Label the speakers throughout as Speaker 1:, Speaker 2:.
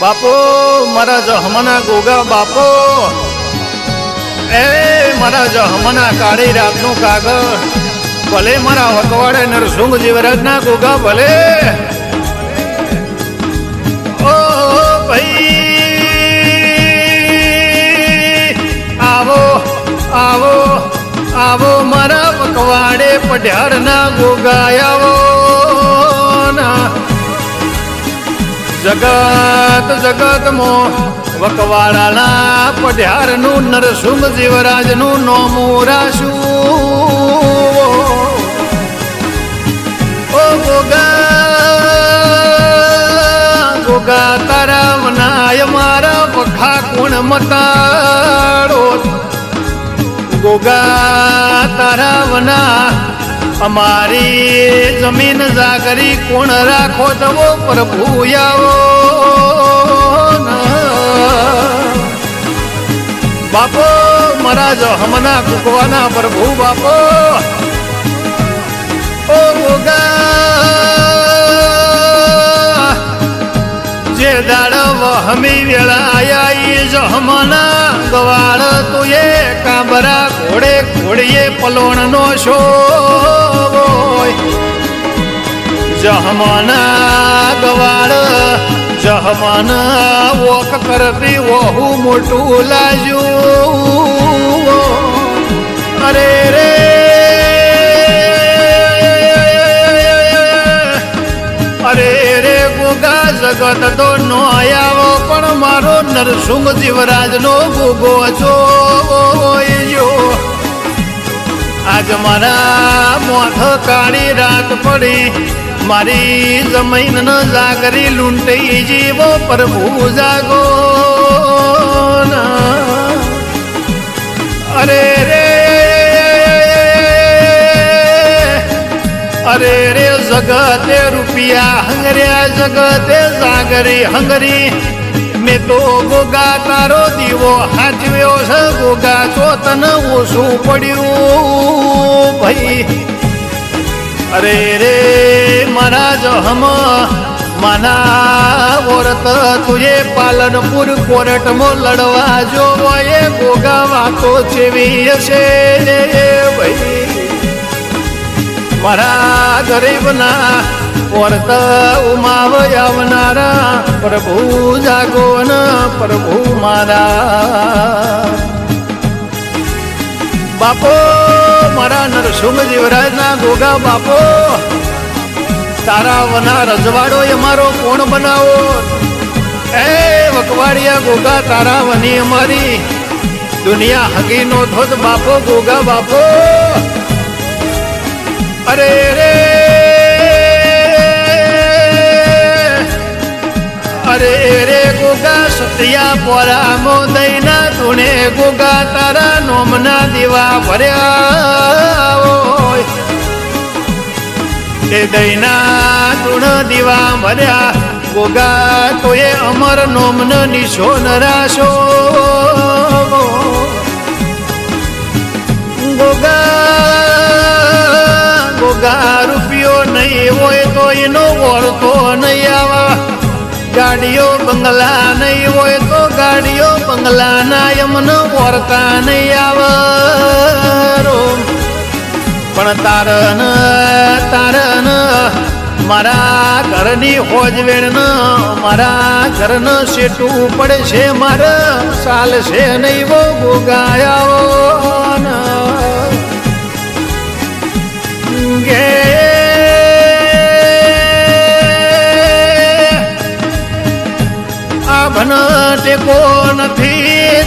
Speaker 1: બાપો, મારા જહમના ગોગા બાપો. એ મારા જહમના કાળી રાતનું કાગળ. ભલે મારા વકવાડે નરસુંગ જીવરાજના ગોગા ભલે. ઓ ભાઈ, આવો આવો આવો મારા વકવાડે પઢારના ગોગા આવો. જગત જગત મો વકવાળાના પઢિયારનું નરસુંગ જીવરાજનું નોમું રાશું. ઓ ગોગા ગોગા, તારા મનાય મારા વખા કોણ મતાડો ગોગા, તારા વના અમારી જમીન જાગરી કોણ રાખો તવો પ્રભુ આવો બાપો, મારા જો હમના કુકવાના પ્રભુ બાપો. ઓ ગોગા, જે દાડવ હમી વેળા આયા ઈ જો હમના ગવાળ તુએ કાંબરા ઘોડે ઘોડીએ પલોણ નો શો જહમાના ગવાળ, જહમાના વોક કરતી વહુ મોટું લાજ્યું અરે રે. અરે રે, ગોગા જગત તો નરસુંગ જીવરાજ નો ભૂગો છો. આજ મારા મોથ કાળી રાત પડી. મારી જમીન ન જાગરી, લૂંટી જીવો પ્રભુ જાગો. અરે રે અરે રે, જગતે રૂપિયા હંગર્યા, જગતે જાગરી હંગરી. મેં તો ગોગા તારો દીવો હાચવ્યો છે. ગોગા તો તને ઓછું પડ્યું ભાઈ. અરે રે મારા જહમ, માના ઓરત તુજે પાલનપુર કોર્ટમાં લડવા જો એ ગોગા વાતો જેવી હશે ભાઈ. મારા ગરીબના વર્ત ઉમાવ આવનારા પ્રભુ જાગો પ્રભુ મારા બાપો, મારા નરસિંહ જીવરાજના ગોગા બાપો, તારા વના રજવાડો એ મારો કોણ બનાવો? એ વકવાડિયા ગોગા, તારા વની અમારી. દુનિયા હગી નો ધોધ બાપો, ગોગા બાપો. અરે રે અરે રે. ગોગા સત્યા પોરા મો દઈના તુણે ગોગા તારા નોમના દીવા ભર્યા તે એ તુણ દીવા ભર્યા. ગોગા તોય અમર નોમન નિશો નરાશો ગોગા ગોગા રૂપિયો નહીં હોય તો એનો વળતો નહીં. ગાડીઓ બંગલા નહીં હોય તો ગાડીઓ બંગલાના યમન વરતા નહીં આવ. પણ તારન તારન, મારા ઘરની હોજવેણ મારા ઘરન સેટું પડે છે મારે સાલ છે નહીં વો ગોગાયા ગે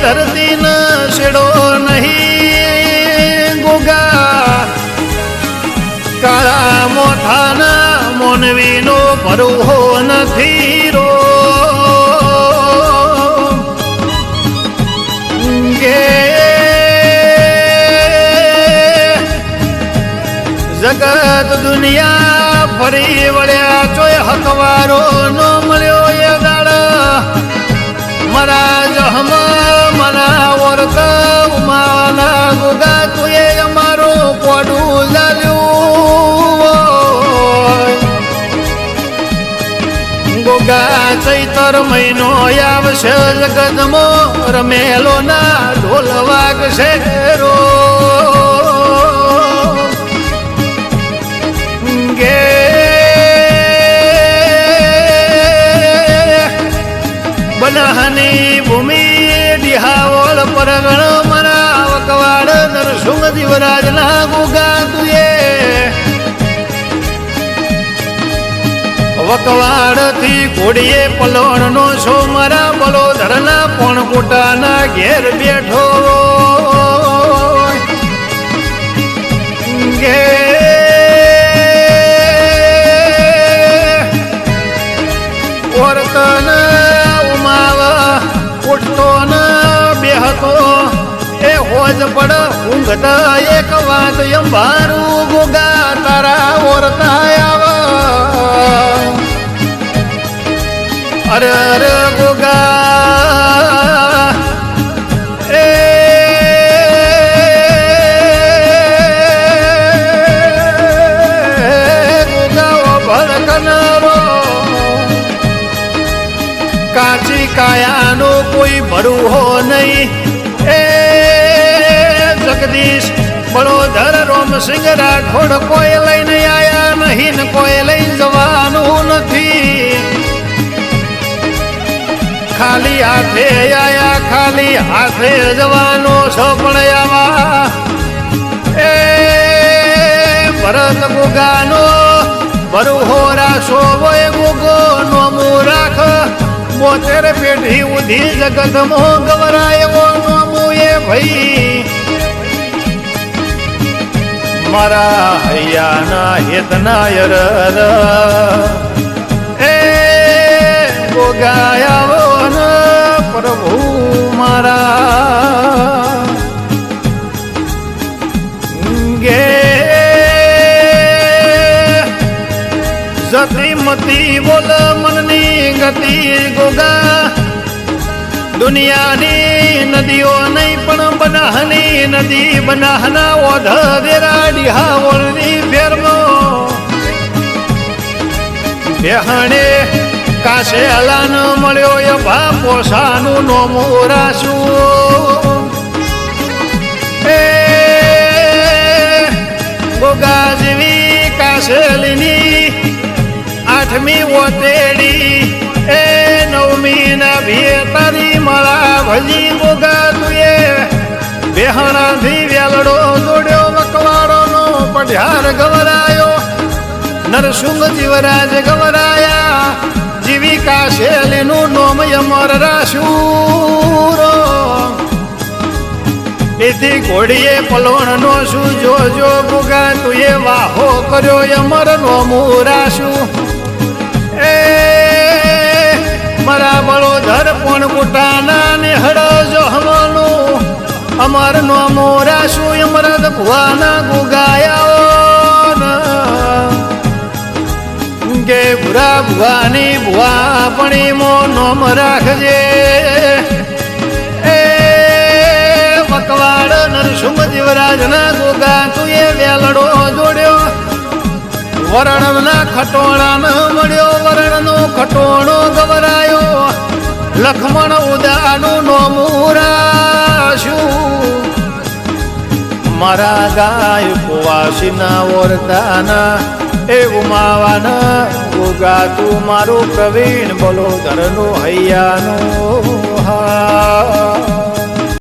Speaker 1: ધરતી ન છેડો નહીં. ગોગા, કાળા મોઠાના મોનવીનો પરવો નથી રો. જગત દુનિયા ફરી વળ્યા ચોય હકવારો નો મળ્યો એ દાડા. મારા જહમ ચૈતર મહિનો આવશે, જગતમો રમેલો ના ઢોલ વાગશે રો ગે ભૂમિ ડિહાવળ પરગણ મરા વકવાડ નરસુંગ દિવરાજ ના ગુગા વકવાડથી ઘોડીએ પલણનો છો મારા બલોધર ના પણ પોતાના ઘેર બેઠો. ગે વર્તન ઉમાવ ઉઠતો બેહતો. એ હોજ પડ ઊંઘતા એક વાત અંબારું ગોગા, તારા ઓરતા અરે અરે ગોગા એ. ભડકનારો. કાચી કાયાનું કોઈ ભરૂહો નહીં. એ, જગદીશ, બળોધર, રોમસિંહ, રાઠોડ, કોઈ લઈને આયા નહીં કોઈ લઈ જવાનું નથી. ખાલી હાથે આયા, ખાલી હાથે જવાનો સપણ આવા. એ ભરત ગુગાનો બરુહો રાસો હોય ગુગો નોમું રાખ બોતેર પેઢી ઉધી જગત મો ગવરાયો નોમું એ ભાઈ. મારા હૈયાના હેતના યર એ ગોગાયાવો ન પ્રભુ મારા. ગે જતી મતી બોલ મનની ગતિ ગોગા. દુનિયાની નદીઓ નહીં પણ બનાહની નદી બનાહના ઓધ વેરાડી હાવળની ફેરમો બેહણે કાશે હલાન મળ્યો એ ભા પોસાનું નોમું રાશું એ કાશેલીની આઠમી ઓતેડી. એ નવમી ના ભીએ તારી મળા ભજી ગોગા તુએ બેહણાથી વેલડો દોડ્યો વકવાડો નો પઢાર ગવરાયો. નરસિંહ જીવરાજ ગવરાયા. જીવિકા શૈલીનું નોમ અમર રાશુરો. એથી ઘોડીએ પલોણ નો શું જો ભૂગા ગુગા તું એ વાહો કર્યો અમર નો મુરાશું. એ મારા બળોધર પણ કુટાના ને હડો અમર નો મોરાશું અમરદ ભુવાના ગુગાયા ભૂરા ભુવાની ભુવા પણ મો નોમ રાખજે. એ વકવાડ નરસિંહ જીવરાજ ના ગોગા તું એ વેલડો જોડ્યો. વરણ ના ખટોણા ન મળ્યો વરણ નો ખટોણો ગવરાયો. લખમણ ઉદાનું નોમુરાશું મારા ગાય કુવાસીના ઓરતાના એ ઉમાવાન ઉગાતું મારું પ્રવીણ બોલો ધરનું હૈયાનું હા.